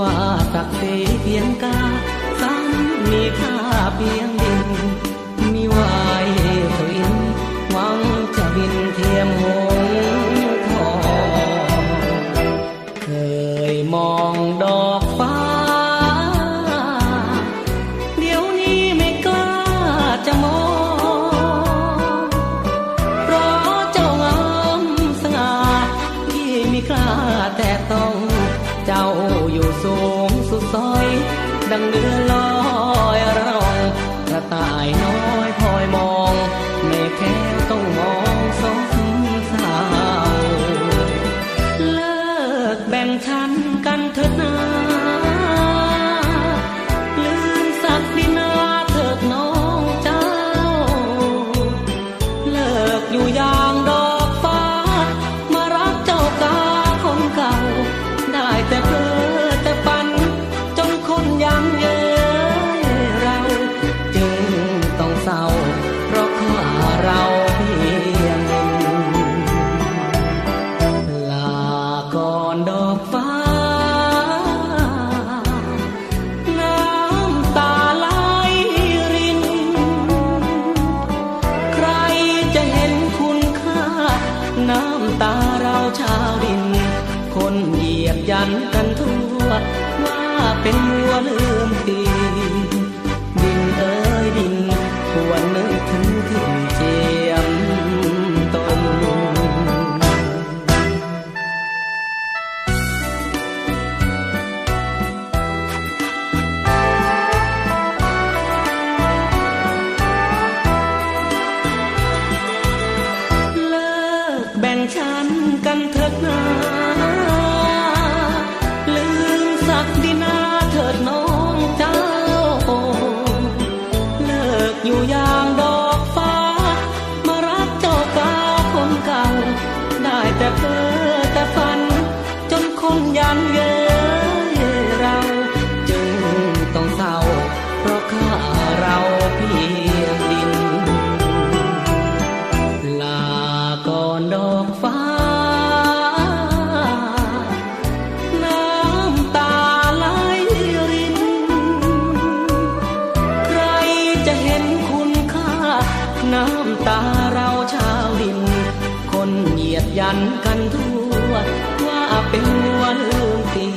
ว่าตักเสีเพียงกาซ้ำมีค่าเพียงดิน มีวายสวินหวังจะบินเทียมหงทองเคยมองดอกฟ้า เดี๋ยวนี้ไม่กล้าจะมอง เพราะเจ้างามสง่าที่ไม่กล้าแต่ต้อง เดือนลอยร่องกระต่ายน้อยคอยมองแม่แก้วต้องมองสมสาวเลิกแบ่งชั้นกันเถิดนาลืมศักดินาเถิดน้องเจ้า เลิกอยู่ย่า อนดอกฟ้า น้ำตาไหลริน ใครจะเห็นคุณค่า น้ำตาเราชาวดิน คนเหยียบยันกันทั่ว ว่าเป็นวัวเลืม กันเถิดนาลืมสักดินาเถิดน้องเจ้า เลิกอยู่อย่างดอกฟ้า มารักเจ้ากาคนเก่า ได้แต่เพ้อแต่ฝัน จนคนยันเย้ย น้ำตาเราชาวดิน คนเหยียดยันกันทั่วว่าเป็นวัวลืมตี